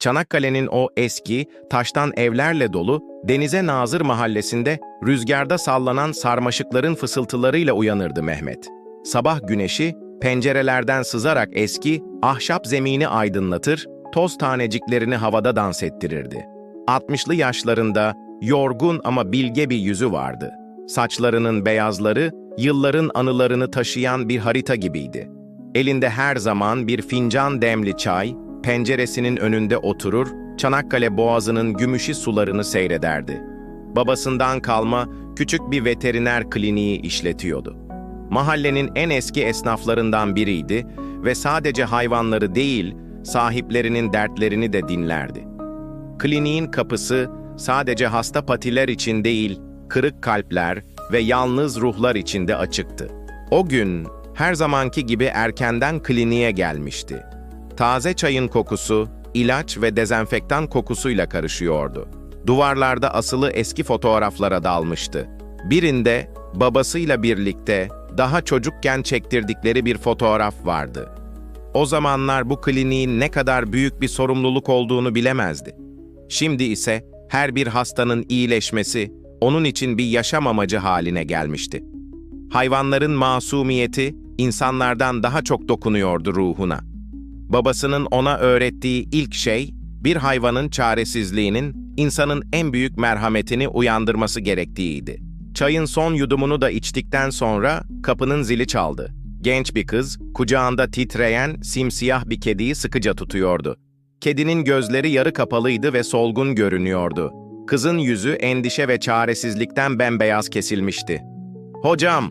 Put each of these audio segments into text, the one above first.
Çanakkale'nin o eski, taştan evlerle dolu, denize nazır mahallesinde rüzgarda sallanan sarmaşıkların fısıltılarıyla uyanırdı Mehmet. Sabah güneşi pencerelerden sızarak eski, ahşap zemini aydınlatır, toz taneciklerini havada dans ettirirdi. 60'lı yaşlarında yorgun ama bilge bir yüzü vardı. Saçlarının beyazları, yılların anılarını taşıyan bir harita gibiydi. Elinde her zaman bir fincan demli çay, penceresinin önünde oturur, Çanakkale Boğazı'nın gümüşü sularını seyrederdi. Babasından kalma küçük bir veteriner kliniği işletiyordu. Mahallenin en eski esnaflarından biriydi ve sadece hayvanları değil, sahiplerinin dertlerini de dinlerdi. Kliniğin kapısı sadece hasta patiler için değil, kırık kalpler ve yalnız ruhlar için de açıktı. O gün her zamanki gibi erkenden kliniğe gelmişti. Taze çayın kokusu, ilaç ve dezenfektan kokusuyla karışıyordu. Duvarlarda asılı eski fotoğraflara dalmıştı. Birinde babasıyla birlikte daha çocukken çektirdikleri bir fotoğraf vardı. O zamanlar bu kliniğin ne kadar büyük bir sorumluluk olduğunu bilemezdi. Şimdi ise her bir hastanın iyileşmesi onun için bir yaşam amacı haline gelmişti. Hayvanların masumiyeti insanlardan daha çok dokunuyordu ruhuna. Babasının ona öğrettiği ilk şey, bir hayvanın çaresizliğinin insanın en büyük merhametini uyandırması gerektiğiydi. Çayın son yudumunu da içtikten sonra kapının zili çaldı. Genç bir kız, kucağında titreyen, simsiyah bir kediyi sıkıca tutuyordu. Kedinin gözleri yarı kapalıydı ve solgun görünüyordu. Kızın yüzü endişe ve çaresizlikten bembeyaz kesilmişti. "Hocam,"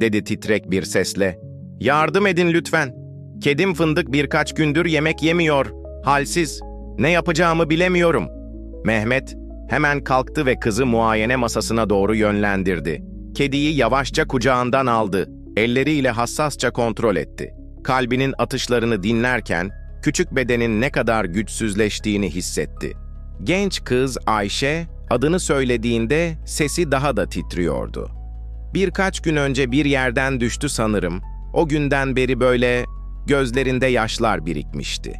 dedi titrek bir sesle. "Yardım edin lütfen. Kedim fındık birkaç gündür yemek yemiyor. Halsiz. Ne yapacağımı bilemiyorum." Mehmet hemen kalktı ve kızı muayene masasına doğru yönlendirdi. Kediyi yavaşça kucağından aldı. Elleriyle hassasça kontrol etti. Kalbinin atışlarını dinlerken küçük bedenin ne kadar güçsüzleştiğini hissetti. Genç kız Ayşe adını söylediğinde sesi daha da titriyordu. Birkaç gün önce bir yerden düştü sanırım. O günden beri böyle gözlerinde yaşlar birikmişti.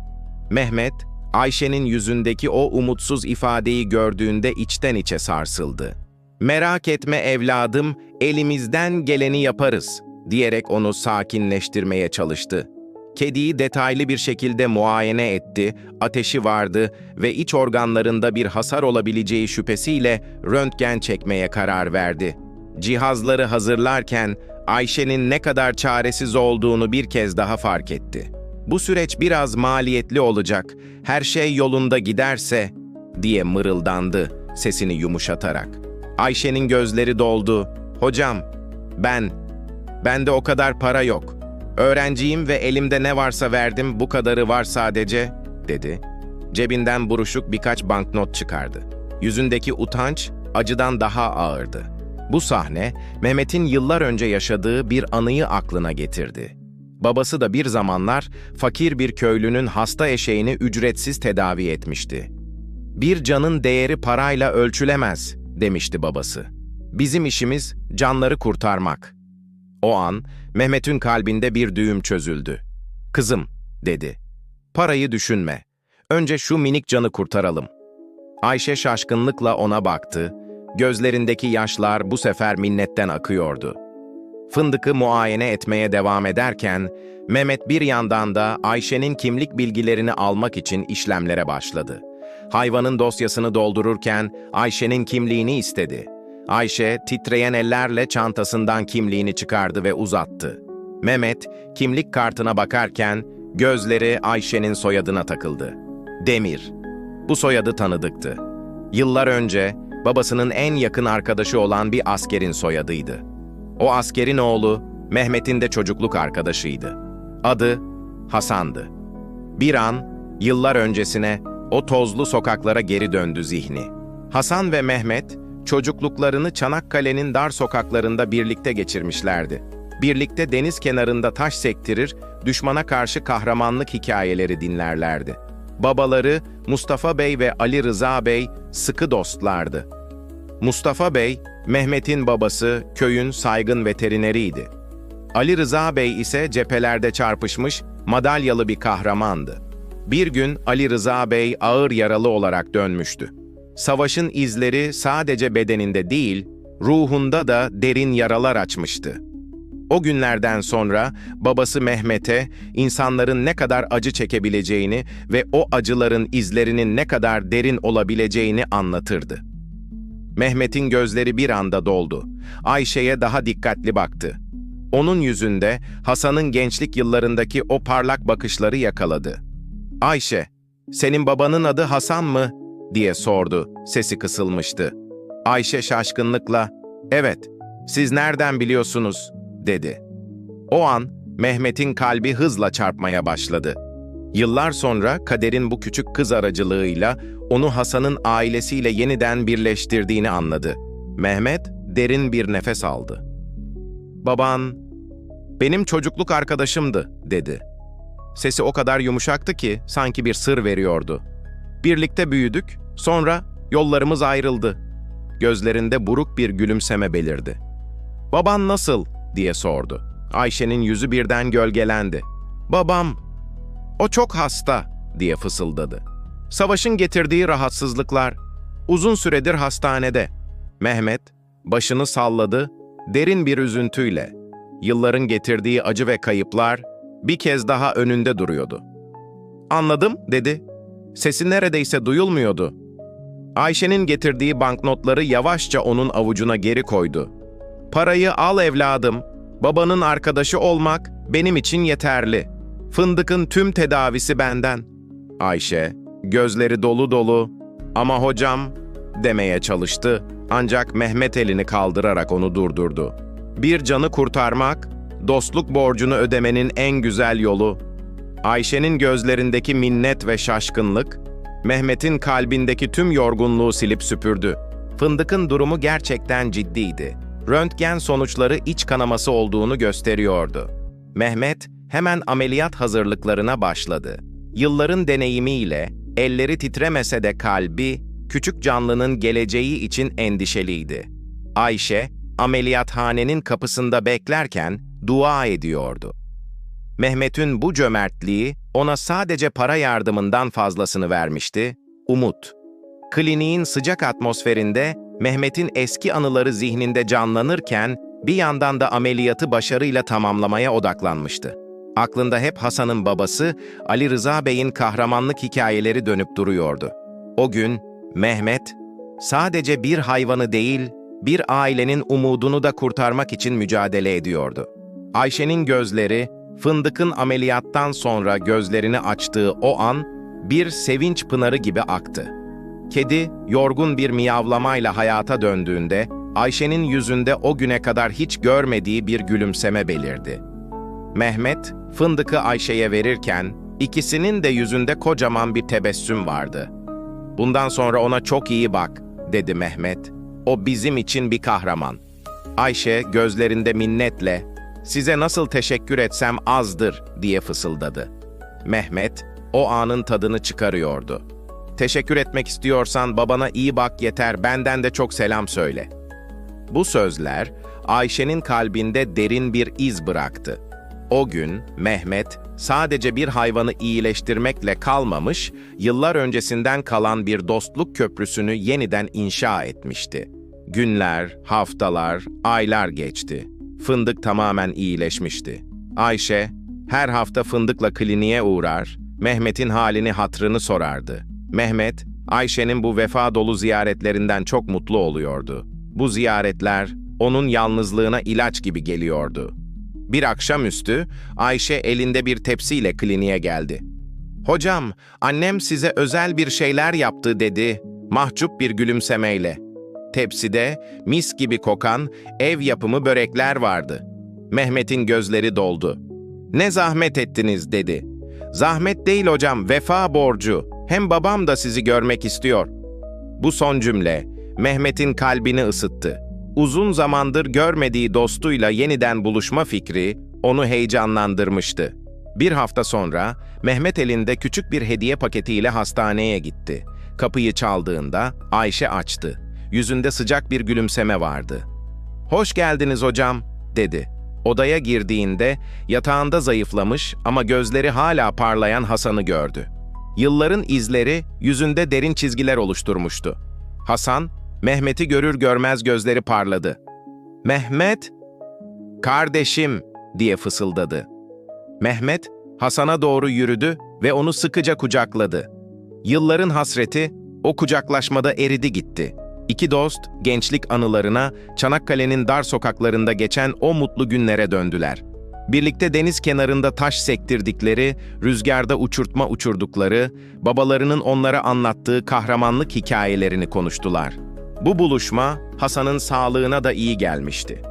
Mehmet, Ayşe'nin yüzündeki o umutsuz ifadeyi gördüğünde içten içe sarsıldı. Merak etme evladım, elimizden geleni yaparız diyerek onu sakinleştirmeye çalıştı. Kediyi detaylı bir şekilde muayene etti, ateşi vardı ve iç organlarında bir hasar olabileceği şüphesiyle röntgen çekmeye karar verdi. Cihazları hazırlarken Ayşe'nin ne kadar çaresiz olduğunu bir kez daha fark etti. Bu süreç biraz maliyetli olacak, her şey yolunda giderse diye mırıldandı sesini yumuşatarak. Ayşe'nin gözleri doldu. Hocam, ben, bende o kadar para yok. Öğrenciyim ve elimde ne varsa verdim, bu kadarı var sadece, dedi. Cebinden buruşuk birkaç banknot çıkardı. Yüzündeki utanç acıdan daha ağırdı. Bu sahne, Mehmet'in yıllar önce yaşadığı bir anıyı aklına getirdi. Babası da bir zamanlar fakir bir köylünün hasta eşeğini ücretsiz tedavi etmişti. Bir canın değeri parayla ölçülemez, demişti babası. Bizim işimiz canları kurtarmak. O an Mehmet'in kalbinde bir düğüm çözüldü. Kızım, dedi. Parayı düşünme. Önce şu minik canı kurtaralım. Ayşe şaşkınlıkla ona baktı. Gözlerindeki yaşlar bu sefer minnetten akıyordu. Fındık'ı muayene etmeye devam ederken, Mehmet bir yandan da Ayşe'nin kimlik bilgilerini almak için işlemlere başladı. Hayvanın dosyasını doldururken Ayşe'nin kimliğini istedi. Ayşe titreyen ellerle çantasından kimliğini çıkardı ve uzattı. Mehmet kimlik kartına bakarken gözleri Ayşe'nin soyadına takıldı. Demir. Bu soyadı tanıdıktı. Yıllar önce babasının en yakın arkadaşı olan bir askerin soyadıydı. O askerin oğlu Mehmet'in de çocukluk arkadaşıydı. Adı Hasan'dı. Bir an yıllar öncesine o tozlu sokaklara geri döndü zihni. Hasan ve Mehmet çocukluklarını Çanakkale'nin dar sokaklarında birlikte geçirmişlerdi. Birlikte deniz kenarında taş sektirir, düşmana karşı kahramanlık hikayeleri dinlerlerdi. Babaları Mustafa Bey ve Ali Rıza Bey sıkı dostlardı. Mustafa Bey, Mehmet'in babası, köyün saygın veterineriydi. Ali Rıza Bey ise cephelerde çarpışmış, madalyalı bir kahramandı. Bir gün Ali Rıza Bey ağır yaralı olarak dönmüştü. Savaşın izleri sadece bedeninde değil, ruhunda da derin yaralar açmıştı. O günlerden sonra babası Mehmet'e insanların ne kadar acı çekebileceğini ve o acıların izlerinin ne kadar derin olabileceğini anlatırdı. Mehmet'in gözleri bir anda doldu. Ayşe'ye daha dikkatli baktı. Onun yüzünde Hasan'ın gençlik yıllarındaki o parlak bakışları yakaladı. Ayşe, senin babanın adı Hasan mı? diye sordu. Sesi kısılmıştı. Ayşe şaşkınlıkla, evet, siz nereden biliyorsunuz? Dedi. O an Mehmet'in kalbi hızla çarpmaya başladı. Yıllar sonra kaderin bu küçük kız aracılığıyla onu Hasan'ın ailesiyle yeniden birleştirdiğini anladı. Mehmet derin bir nefes aldı. Baban, benim çocukluk arkadaşımdı, dedi. Sesi o kadar yumuşaktı ki sanki bir sır veriyordu. Birlikte büyüdük, sonra yollarımız ayrıldı. Gözlerinde buruk bir gülümseme belirdi. Baban nasıl? Diye sordu. Ayşe'nin yüzü birden gölgelendi. Babam, o çok hasta diye fısıldadı. Savaşın getirdiği rahatsızlıklar, uzun süredir hastanede. Mehmet, başını salladı, derin bir üzüntüyle. Yılların getirdiği acı ve kayıplar bir kez daha önünde duruyordu. Anladım, dedi. Sesi neredeyse duyulmuyordu. Ayşe'nin getirdiği banknotları yavaşça onun avucuna geri koydu. Parayı al evladım, babanın arkadaşı olmak benim için yeterli. Fındık'ın tüm tedavisi benden. Ayşe, gözleri dolu dolu, ama hocam demeye çalıştı ancak Mehmet elini kaldırarak onu durdurdu. Bir canı kurtarmak, dostluk borcunu ödemenin en güzel yolu. Ayşe'nin gözlerindeki minnet ve şaşkınlık, Mehmet'in kalbindeki tüm yorgunluğu silip süpürdü. Fındık'ın durumu gerçekten ciddiydi. Röntgen sonuçları iç kanaması olduğunu gösteriyordu. Mehmet hemen ameliyat hazırlıklarına başladı. Yılların deneyimiyle elleri titremese de kalbi, küçük canlının geleceği için endişeliydi. Ayşe, ameliyathanenin kapısında beklerken dua ediyordu. Mehmet'in bu cömertliği ona sadece para yardımından fazlasını vermişti, umut. Kliniğin sıcak atmosferinde Mehmet'in eski anıları zihninde canlanırken bir yandan da ameliyatı başarıyla tamamlamaya odaklanmıştı. Aklında hep Hasan'ın babası Ali Rıza Bey'in kahramanlık hikayeleri dönüp duruyordu. O gün Mehmet sadece bir hayvanı değil, bir ailenin umudunu da kurtarmak için mücadele ediyordu. Ayşe'nin gözleri Fındık'ın ameliyattan sonra gözlerini açtığı o an bir sevinç pınarı gibi aktı. Kedi yorgun bir miyavlamayla hayata döndüğünde Ayşe'nin yüzünde o güne kadar hiç görmediği bir gülümseme belirdi. Mehmet fındıkı Ayşe'ye verirken ikisinin de yüzünde kocaman bir tebessüm vardı. Bundan sonra ona çok iyi bak, dedi Mehmet. O bizim için bir kahraman. Ayşe gözlerinde minnetle, size nasıl teşekkür etsem azdır diye fısıldadı. Mehmet o anın tadını çıkarıyordu. Teşekkür etmek istiyorsan babana iyi bak yeter, benden de çok selam söyle. Bu sözler Ayşe'nin kalbinde derin bir iz bıraktı. O gün Mehmet sadece bir hayvanı iyileştirmekle kalmamış, yıllar öncesinden kalan bir dostluk köprüsünü yeniden inşa etmişti. Günler, haftalar, aylar geçti. Fındık tamamen iyileşmişti. Ayşe her hafta Fındık'la kliniğe uğrar, Mehmet'in halini hatrını sorardı. Mehmet, Ayşe'nin bu vefa dolu ziyaretlerinden çok mutlu oluyordu. Bu ziyaretler onun yalnızlığına ilaç gibi geliyordu. Bir akşamüstü Ayşe elinde bir tepsiyle kliniğe geldi. "Hocam, annem size özel bir şeyler yaptı." dedi mahcup bir gülümsemeyle. Tepside mis gibi kokan ev yapımı börekler vardı. Mehmet'in gözleri doldu. "Ne zahmet ettiniz?" dedi. "Zahmet değil hocam, vefa borcu. Hem babam da sizi görmek istiyor." Bu son cümle Mehmet'in kalbini ısıttı. Uzun zamandır görmediği dostuyla yeniden buluşma fikri onu heyecanlandırmıştı. Bir hafta sonra Mehmet elinde küçük bir hediye paketiyle hastaneye gitti. Kapıyı çaldığında Ayşe açtı. Yüzünde sıcak bir gülümseme vardı. "Hoş geldiniz hocam." dedi. Odaya girdiğinde yatağında zayıflamış ama gözleri hala parlayan Hasan'ı gördü. Yılların izleri yüzünde derin çizgiler oluşturmuştu. Hasan, Mehmet'i görür görmez gözleri parladı. Mehmet, kardeşim diye fısıldadı. Mehmet, Hasan'a doğru yürüdü ve onu sıkıca kucakladı. Yılların hasreti o kucaklaşmada eridi gitti. İki dost gençlik anılarına, Çanakkale'nin dar sokaklarında geçen o mutlu günlere döndüler. Birlikte deniz kenarında taş sektirdikleri, rüzgarda uçurtma uçurdukları, babalarının onlara anlattığı kahramanlık hikayelerini konuştular. Bu buluşma Hasan'ın sağlığına da iyi gelmişti.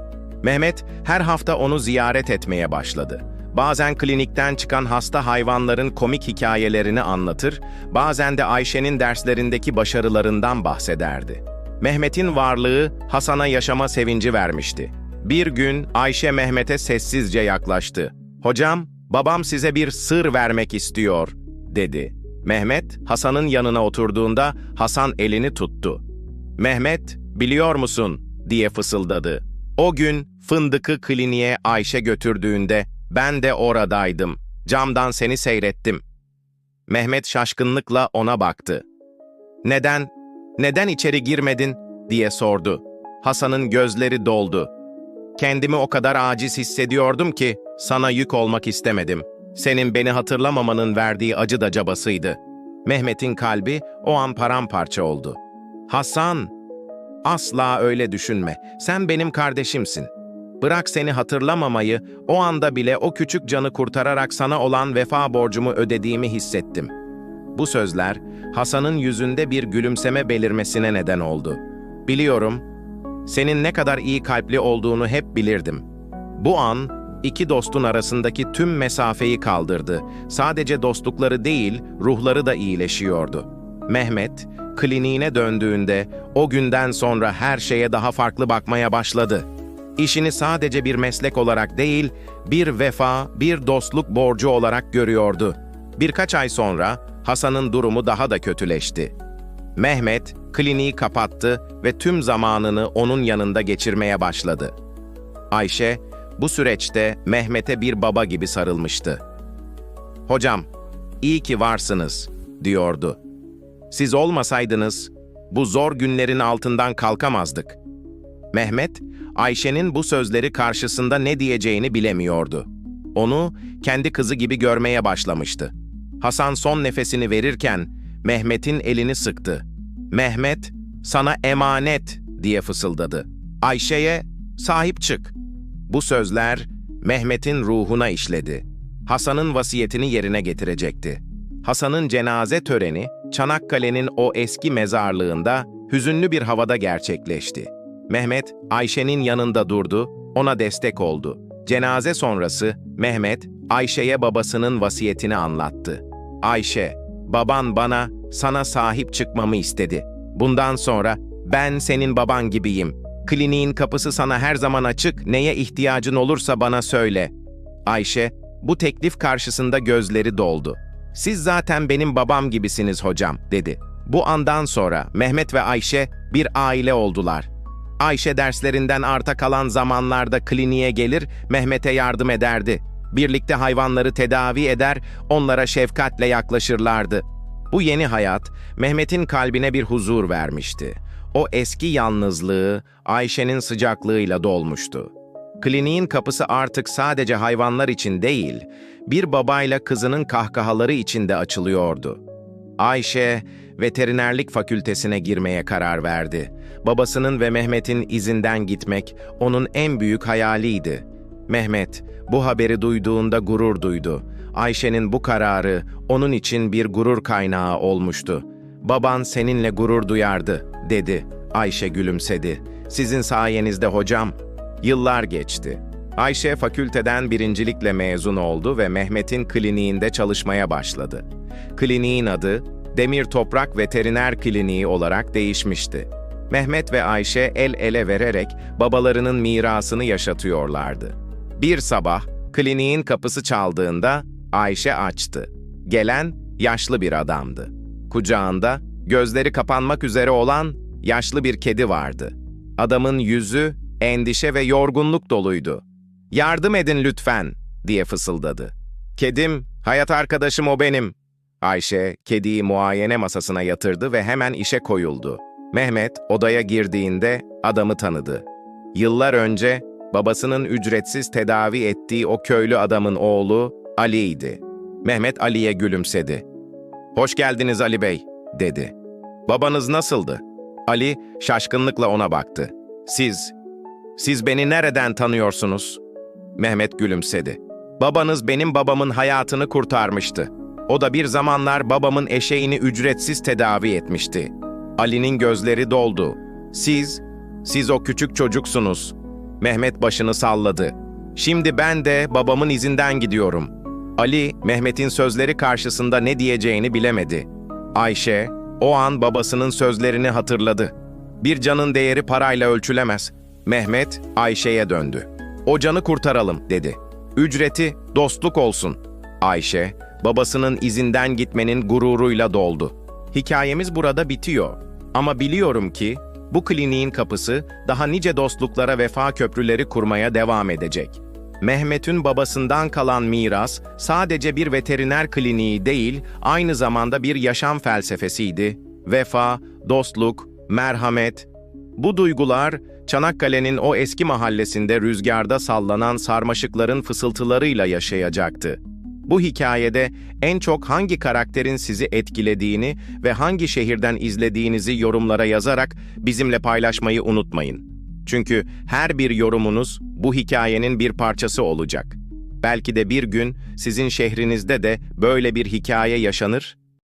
Mehmet her hafta onu ziyaret etmeye başladı. Bazen klinikten çıkan hasta hayvanların komik hikayelerini anlatır, bazen de Ayşe'nin derslerindeki başarılarından bahsederdi. Mehmet'in varlığı Hasan'a yaşama sevinci vermişti. Bir gün Ayşe Mehmet'e sessizce yaklaştı. "Hocam, babam size bir sır vermek istiyor." dedi. Mehmet Hasan'ın yanına oturduğunda Hasan elini tuttu. Mehmet, biliyor musun? diye fısıldadı. O gün fındıkı kliniğe Ayşe götürdüğünde ben de oradaydım. Camdan seni seyrettim. Mehmet şaşkınlıkla ona baktı. Neden, neden içeri girmedin diye sordu. Hasan'ın gözleri doldu. Kendimi o kadar aciz hissediyordum ki sana yük olmak istemedim. Senin beni hatırlamamanın verdiği acı da cabasıydı. Mehmet'in kalbi o an paramparça oldu. Hasan, asla öyle düşünme. Sen benim kardeşimsin. Bırak seni hatırlamamayı, o anda bile o küçük canı kurtararak sana olan vefa borcumu ödediğimi hissettim. Bu sözler Hasan'ın yüzünde bir gülümseme belirmesine neden oldu. Biliyorum, senin ne kadar iyi kalpli olduğunu hep bilirdim. Bu an iki dostun arasındaki tüm mesafeyi kaldırdı. Sadece dostlukları değil, ruhları da iyileşiyordu. Mehmet, kliniğine döndüğünde o günden sonra her şeye daha farklı bakmaya başladı. İşini sadece bir meslek olarak değil, bir vefa, bir dostluk borcu olarak görüyordu. Birkaç ay sonra Hasan'ın durumu daha da kötüleşti. Mehmet kliniği kapattı ve tüm zamanını onun yanında geçirmeye başladı. Ayşe bu süreçte Mehmet'e bir baba gibi sarılmıştı. "Hocam, iyi ki varsınız." diyordu. "Siz olmasaydınız bu zor günlerin altından kalkamazdık." Mehmet, Ayşe'nin bu sözleri karşısında ne diyeceğini bilemiyordu. Onu kendi kızı gibi görmeye başlamıştı. Hasan son nefesini verirken Mehmet'in elini sıktı. Mehmet, sana emanet diye fısıldadı. Ayşe'ye sahip çık. Bu sözler Mehmet'in ruhuna işledi. Hasan'ın vasiyetini yerine getirecekti. Hasan'ın cenaze töreni Çanakkale'nin o eski mezarlığında hüzünlü bir havada gerçekleşti. Mehmet, Ayşe'nin yanında durdu, ona destek oldu. Cenaze sonrası Mehmet, Ayşe'ye babasının vasiyetini anlattı. Ayşe, baban bana, sana sahip çıkmamı istedi. Bundan sonra ben senin baban gibiyim. Kliniğin kapısı sana her zaman açık, neye ihtiyacın olursa bana söyle. Ayşe, bu teklif karşısında gözleri doldu. Siz zaten benim babam gibisiniz hocam, dedi. Bu andan sonra Mehmet ve Ayşe bir aile oldular. Ayşe derslerinden arta kalan zamanlarda kliniğe gelir, Mehmet'e yardım ederdi. Birlikte hayvanları tedavi eder, onlara şefkatle yaklaşırlardı. Bu yeni hayat, Mehmet'in kalbine bir huzur vermişti. O eski yalnızlığı, Ayşe'nin sıcaklığıyla dolmuştu. Kliniğin kapısı artık sadece hayvanlar için değil, bir babayla kızının kahkahaları için de açılıyordu. Ayşe, veterinerlik fakültesine girmeye karar verdi. Babasının ve Mehmet'in izinden gitmek onun en büyük hayaliydi. Mehmet bu haberi duyduğunda gurur duydu. Ayşe'nin bu kararı onun için bir gurur kaynağı olmuştu. Baban seninle gurur duyardı, dedi. Ayşe gülümsedi. Sizin sayenizde hocam. Yıllar geçti. Ayşe fakülteden birincilikle mezun oldu ve Mehmet'in kliniğinde çalışmaya başladı. Kliniğin adı Demir Toprak Veteriner Kliniği olarak değişmişti. Mehmet ve Ayşe el ele vererek babalarının mirasını yaşatıyorlardı. Bir sabah kliniğin kapısı çaldığında Ayşe açtı. Gelen yaşlı bir adamdı. Kucağında gözleri kapanmak üzere olan yaşlı bir kedi vardı. Adamın yüzü endişe ve yorgunluk doluydu. "Yardım edin lütfen." diye fısıldadı. "Kedim, hayat arkadaşım o benim." Ayşe, kediyi muayene masasına yatırdı ve hemen işe koyuldu. Mehmet, odaya girdiğinde adamı tanıdı. Yıllar önce babasının ücretsiz tedavi ettiği o köylü adamın oğlu Ali'ydi. Mehmet Ali'ye gülümsedi. "Hoş geldiniz Ali Bey." dedi. "Babanız nasıldı?" Ali şaşkınlıkla ona baktı. "Siz, siz beni nereden tanıyorsunuz?" Mehmet gülümsedi. "Babanız benim babamın hayatını kurtarmıştı. O da bir zamanlar babamın eşeğini ücretsiz tedavi etmişti." Ali'nin gözleri doldu. "Siz, siz o küçük çocuksunuz." Mehmet başını salladı. "Şimdi ben de babamın izinden gidiyorum." Ali, Mehmet'in sözleri karşısında ne diyeceğini bilemedi. Ayşe, o an babasının sözlerini hatırladı. Bir canın değeri parayla ölçülemez. Mehmet, Ayşe'ye döndü. O canı kurtaralım, dedi. Ücreti, dostluk olsun. Ayşe, babasının izinden gitmenin gururuyla doldu. Hikayemiz burada bitiyor. Ama biliyorum ki, bu kliniğin kapısı daha nice dostluklara vefa köprüleri kurmaya devam edecek. Mehmet'ün babasından kalan miras sadece bir veteriner kliniği değil, aynı zamanda bir yaşam felsefesiydi. Vefa, dostluk, merhamet. Bu duygular Çanakkale'nin o eski mahallesinde rüzgarda sallanan sarmaşıkların fısıltılarıyla yaşayacaktı. Bu hikayede en çok hangi karakterin sizi etkilediğini ve hangi şehirden izlediğinizi yorumlara yazarak bizimle paylaşmayı unutmayın. Çünkü her bir yorumunuz bu hikayenin bir parçası olacak. Belki de bir gün sizin şehrinizde de böyle bir hikaye yaşanır